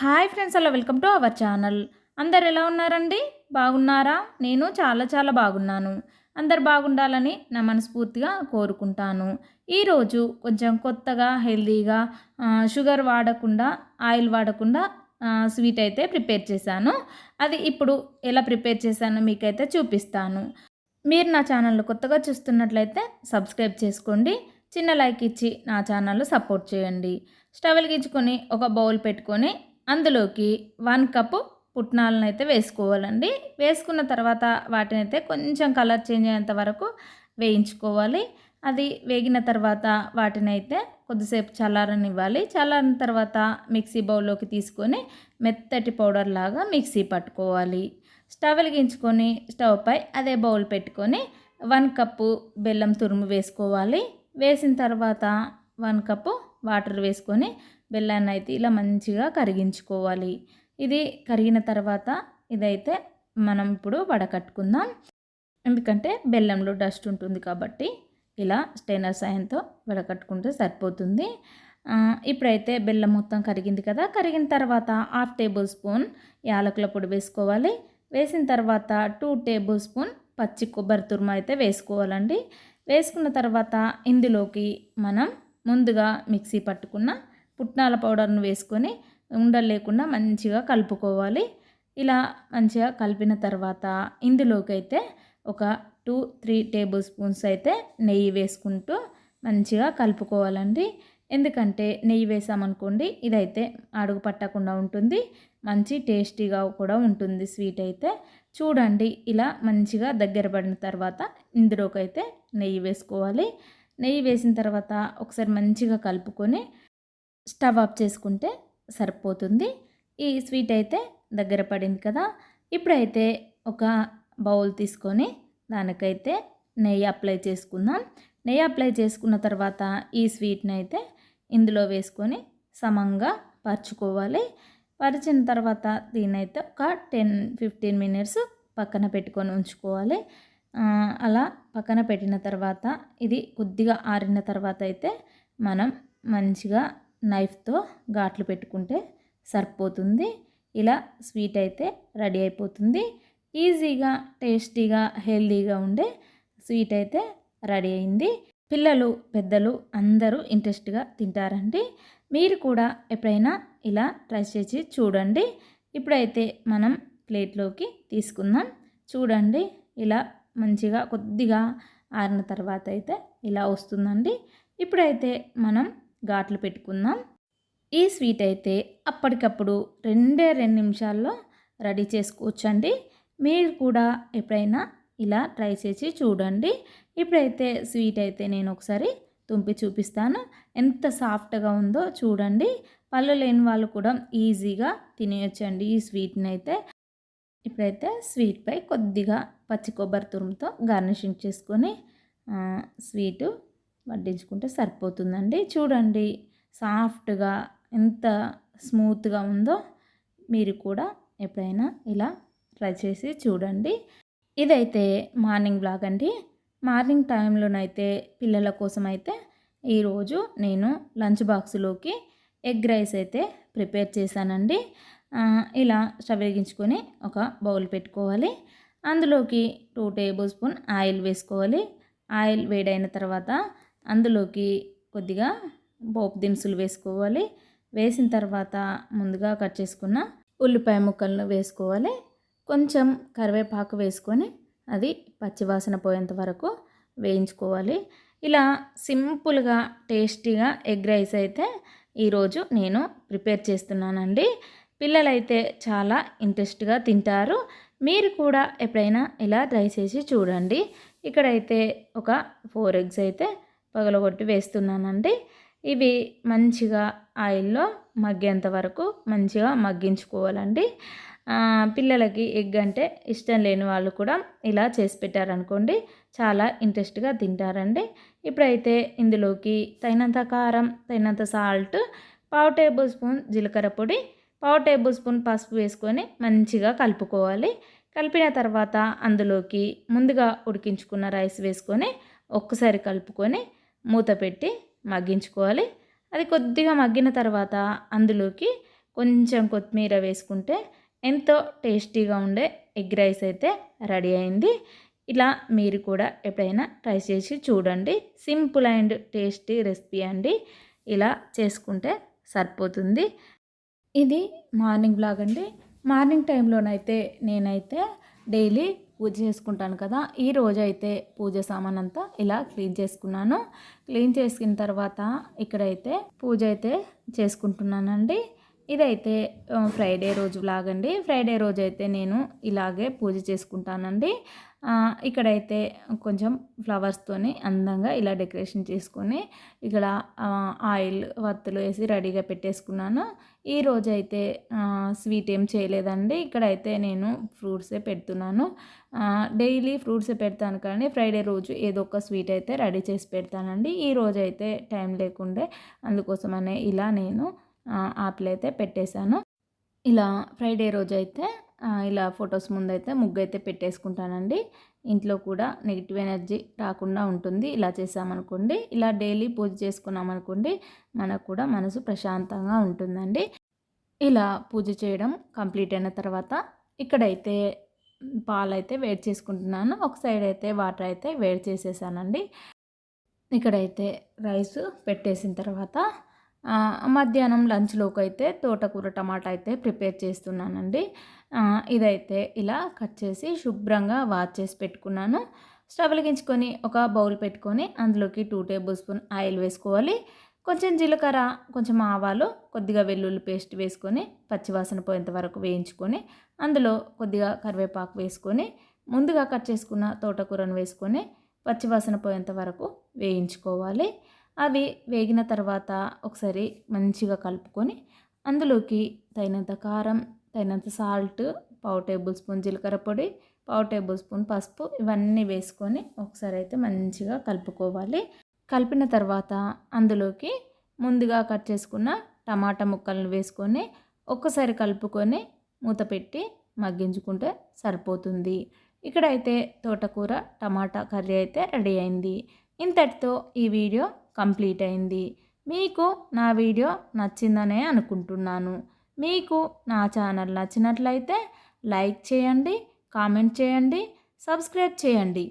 Hi friends hello welcome to our channel. అందరు ఎలా ఉన్నారండి? బాగున్నారా? నేను చాలా చాలా బాగున్నాను. అందరు బాగుండాలని నా మనస్ఫూర్తిగా కోరుకుంటాను. ఈరోజు కొంచెం కొత్తగా హెల్తీగా షుగర్ వాడకుండా ఆయిల్ వాడకుండా స్వీట్ అయితే ప్రిపేర్ చేశాను. అది ఇప్పుడు ఎలా ప్రిపేర్ చేశానో మీకైతే చూపిస్తాను. మీరు నా ఛానల్ కొత్తగా చూస్తున్నట్లయితే సబ్స్క్రైబ్ చేసుకోండి. చిన్న లైక్ ఇచ్చి నా ఛానల్ సపోర్ట్ చేయండి. స్టవ్ వెలిగించుకొని ఒక బౌల్ పెట్టుకొని అందులోకి వన్ కప్పు పుట్నాలను అయితే వేసుకోవాలండి. వేసుకున్న తర్వాత వాటిని అయితే కొంచెం కలర్ చేంజ్ అయ్యేంత వరకు వేయించుకోవాలి. అది వేగిన తర్వాత వాటిని అయితే కొద్దిసేపు చల్లారనివ్వాలి. చల్లారిన తర్వాత మిక్సీ బౌల్లోకి తీసుకొని మెత్తటి పౌడర్ లాగా మిక్సీ పట్టుకోవాలి. స్టవ్ వెలిగించుకొని స్టవ్ పై అదే బౌల్ పెట్టుకొని వన్ కప్పు బెల్లం తురుము వేసుకోవాలి. వేసిన తర్వాత వన్ కప్పు వాటర్ వేసుకొని బెల్లాన్ని అయితే ఇలా మంచిగా కరిగించుకోవాలి. ఇది కరిగిన తర్వాత ఇదైతే మనం ఇప్పుడు వడకట్టుకుందాం. ఎందుకంటే బెల్లంలో డస్ట్ ఉంటుంది కాబట్టి ఇలా స్టైనర్ సాయంతో వడకట్టుకుంటే సరిపోతుంది. ఇప్పుడైతే బెల్లం మొత్తం కరిగింది కదా కరిగిన తర్వాత హాఫ్ టేబుల్ స్పూన్ యాలకుల పొడి వేసుకోవాలి. వేసిన తర్వాత టూ టేబుల్ స్పూన్ పచ్చి కొబ్బరి తురుమ అయితే వేసుకోవాలండి. వేసుకున్న తర్వాత ఇందులోకి మనం ముందుగా మిక్సీ పట్టుకున్న పుట్నాల పౌడర్ను వేసుకొని ఉండలు లేకుండా మంచిగా కలుపుకోవాలి. ఇలా మంచిగా కలిపిన తర్వాత ఇందులోకి అయితే ఒక టూ త్రీ టేబుల్ స్పూన్స్ అయితే నెయ్యి వేసుకుంటూ మంచిగా కలుపుకోవాలండి. ఎందుకంటే నెయ్యి వేసామనుకోండి ఇదైతే అడుగు పట్టకుండా ఉంటుంది. మంచి టేస్టీగా కూడా ఉంటుంది స్వీట్ అయితే. చూడండి ఇలా మంచిగా దగ్గర పడిన తర్వాత ఇందులోకి అయితే నెయ్యి వేసుకోవాలి. నెయ్యి వేసిన తర్వాత ఒకసారి మంచిగా కలుపుకొని స్టవ్ ఆఫ్ చేసుకుంటే సరిపోతుంది. ఈ స్వీట్ అయితే దగ్గర పడింది కదా. ఇప్పుడైతే ఒక బౌల్ తీసుకొని దానికైతే నెయ్యి అప్లై చేసుకుందాం. నెయ్యి అప్లై చేసుకున్న తర్వాత ఈ స్వీట్ని అయితే ఇందులో వేసుకొని సమంగా పరుచుకోవాలి. పరిచిన తర్వాత దీన్ని అయితే ఒక టెన్ ఫిఫ్టీన్ మినిట్స్ పక్కన పెట్టుకొని ఉంచుకోవాలి. అలా పక్కన పెట్టిన తర్వాత ఇది కొద్దిగా ఆరిన తర్వాత అయితే మనం మంచిగా నైఫ్తో ఘాట్లు పెట్టుకుంటే సరిపోతుంది. ఇలా స్వీట్ అయితే రెడీ అయిపోతుంది. ఈజీగా టేస్టీగా హెల్తీగా ఉండే స్వీట్ అయితే రెడీ అయింది. పిల్లలు పెద్దలు అందరూ ఇంట్రెస్ట్గా తింటారండి. మీరు కూడా ఎప్పుడైనా ఇలా ట్రై చేసి చూడండి. ఇప్పుడైతే మనం ప్లేట్లోకి తీసుకుందాం. చూడండి ఇలా మంచిగా కొద్దిగా ఆరిన తర్వాత అయితే ఇలా వస్తుందండి. ఇప్పుడైతే మనం ఘాట్లు పెట్టుకుందాం. ఈ స్వీట్ అయితే అప్పటికప్పుడు రెండే రెండు నిమిషాల్లో రెడీ చేసుకోవచ్చండి. మీరు కూడా ఎప్పుడైనా ఇలా ట్రై చేసి చూడండి. ఇప్పుడైతే స్వీట్ అయితే నేను ఒకసారి తుంపి చూపిస్తాను. ఎంత సాఫ్ట్గా ఉందో చూడండి. పళ్ళు లేని వాళ్ళు కూడా ఈజీగా తినేయొచ్చండి ఈ స్వీట్ని అయితే. ఇప్పుడైతే స్వీట్పై కొద్దిగా పచ్చి కొబ్బరి తురుముతో గార్నిషింగ్ చేసుకొని స్వీటు వడ్డించుకుంటే సరిపోతుందండి. చూడండి సాఫ్ట్గా ఎంత స్మూత్గా ఉందో మీరు కూడా ఎప్పుడైనా ఇలా ట్రై చేసి చూడండి. ఇదైతే మార్నింగ్ బ్లాగ్ అండి. మార్నింగ్ టైంలోనైతే పిల్లల కోసం అయితే ఈరోజు నేను లంచ్ బాక్స్లోకి ఎగ్ రైస్ అయితే ప్రిపేర్ చేశానండి. ఇలా స్టవ్ వెలిగించుకొని ఒక బౌల్ పెట్టుకోవాలి. అందులోకి టూ టేబుల్ స్పూన్ ఆయిల్ వేసుకోవాలి. ఆయిల్ వేడైన తర్వాత అందులోకి కొద్దిగా పోపు దినుసులు వేసుకోవాలి. వేసిన తర్వాత ముందుగా కట్ చేసుకున్న ఉల్లిపాయ ముక్కలను వేసుకోవాలి. కొంచెం కరివేపాకు వేసుకొని అది పచ్చివాసన పోయేంత వరకు వేయించుకోవాలి. ఇలా సింపుల్గా టేస్టీగా ఎగ్ రైస్ అయితే ఈరోజు నేను ప్రిపేర్ చేస్తున్నానండి. పిల్లలైతే చాలా ఇంట్రెస్ట్గా తింటారు. మీరు కూడా ఎప్పుడైనా ఇలా ట్రై చేసి చూడండి. ఇక్కడైతే ఒక ఫోర్ ఎగ్స్ అయితే పగలగొట్టి వేస్తున్నానండి. ఇవి మంచిగా ఆయిల్లో మగ్గేంత వరకు మంచిగా మగ్గించుకోవాలండి. పిల్లలకి ఎగ్ అంటే ఇష్టం లేని వాళ్ళు కూడా ఇలా చేసి పెట్టారనుకోండి చాలా ఇంట్రెస్ట్గా తింటారండి. ఇప్పుడైతే ఇందులోకి తగినంత కారం తగినంత సాల్ట్ పావు టేబుల్ స్పూన్ జీలకర్ర పొడి పావు టేబుల్ స్పూన్ పసుపు వేసుకొని మంచిగా కలుపుకోవాలి. కలిపిన తర్వాత అందులోకి ముందుగా ఉడికించుకున్న రైస్ వేసుకొని ఒక్కసారి కలుపుకొని మూత పెట్టి మగ్గించుకోవాలి. అది కొద్దిగా మగ్గిన తర్వాత అందులోకి కొంచెం కొత్తిమీర వేసుకుంటే ఎంతో టేస్టీగా ఉండే ఎగ్ రైస్ అయితే రెడీ అయింది. ఇలా మీరు కూడా ఎప్పుడైనా ట్రై చేసి చూడండి. సింపుల్ అండ్ టేస్టీ రెసిపీ అండి. ఇలా చేసుకుంటే సరిపోతుంది. ఇది మార్నింగ్ బ్లాగ్ అండి. మార్నింగ్ టైంలోనైతే నేనైతే డైలీ పూజ చేసుకుంటాను కదా. ఈ రోజు అయితే పూజ సామాన్ అంతా ఇలా క్లీన్ చేసుకున్నాను. క్లీన్ చేసుకున్న తర్వాత ఇక్కడైతే పూజ అయితే చేసుకుంటున్నానండి. ఇదైతే ఫ్రైడే రోజు లాగండి. ఫ్రైడే రోజు అయితే నేను ఇలాగే పూజ చేసుకుంటానండి. ఇక్కడైతే కొంచెం ఫ్లవర్స్తోని అందంగా ఇలా డెకరేషన్ చేసుకొని ఇక్కడ ఆయిల్ వత్తులు వేసి రెడీగా పెట్టేసుకున్నాను. ఈ రోజు అయితే స్వీట్ ఏం చేయలేదండి. ఇక్కడైతే నేను ఫ్రూట్సే పెడుతున్నాను. డైలీ ఫ్రూట్సే పెడతాను కానీ ఫ్రైడే రోజు ఏదో ఒక స్వీట్ అయితే రెడీ చేసి పెడతానండి. ఈ రోజు అయితే టైం లేకుండే అందుకోసమనే ఇలా నేను ఆపిల్ అయితే పెట్టేశాను. ఇలా ఫ్రైడే రోజు అయితే ఇలా ఫొటోస్ ముందైతే ముగ్గు అయితే పెట్టేసుకుంటానండి. ఇంట్లో కూడా నెగిటివ్ ఎనర్జీ రాకుండా ఉంటుంది. ఇలా చేసామనుకోండి ఇలా డైలీ పూజ చేసుకున్నామనుకోండి మనకు కూడా మనసు ప్రశాంతంగా ఉంటుందండి. ఇలా పూజ చేయడం కంప్లీట్ అయిన తర్వాత ఇక్కడైతే పాలు అయితే వేడి చేసుకుంటున్నాను. ఒక సైడ్ అయితే వాటర్ అయితే వేడి చేసేసానండి. ఇక్కడైతే రైస్ పెట్టేసిన తర్వాత మధ్యాహ్నం లంచ్లోకి అయితే తోటకూర టమాటా అయితే ప్రిపేర్ చేస్తున్నానండి. ఇదైతే ఇలా కట్ చేసి శుభ్రంగా వాష్ చేసి పెట్టుకున్నాను. స్టవ్ వెలిగించుకొని ఒక బౌల్ పెట్టుకొని అందులోకి టూ టేబుల్ స్పూన్ ఆయిల్ వేసుకోవాలి. కొంచెం జీలకర్ర కొంచెం ఆవాలు కొద్దిగా వెల్లుల్లి పేస్ట్ వేసుకొని పచ్చివాసన పోయేంత వరకు వేయించుకొని అందులో కొద్దిగా కరివేపాకు వేసుకొని ముందుగా కట్ చేసుకున్న తోటకూరను వేసుకొని పచ్చివాసన పోయేంత వరకు వేయించుకోవాలి. అవి వేగిన తర్వాత ఒకసారి మంచిగా కలుపుకొని అందులోకి తగినంత కారం తగినంత సాల్ట్ పావు టేబుల్ స్పూన్ జీలకర్ర పొడి పావు టేబుల్ స్పూన్ పసుపు ఇవన్నీ వేసుకొని ఒకసారి అయితే మంచిగా కలుపుకోవాలి. కలిపిన తర్వాత అందులోకి ముందుగా కట్ చేసుకున్న టమాటా ముక్కలను వేసుకొని ఒక్కసారి కలుపుకొని మూత పెట్టి మగ్గించుకుంటే సరిపోతుంది. ఇక్కడైతే తోటకూర టమాటా కర్రీ అయితే రెడీ అయింది. ఇంతటితో ఈ వీడియో కంప్లీట్ అయింది. మీకు నా వీడియో నచ్చిందనే అనుకుంటున్నాను. మీకు నా ఛానల్ నచ్చినట్లయితే లైక్ చేయండి కామెంట్ చేయండి సబ్స్క్రైబ్ చేయండి.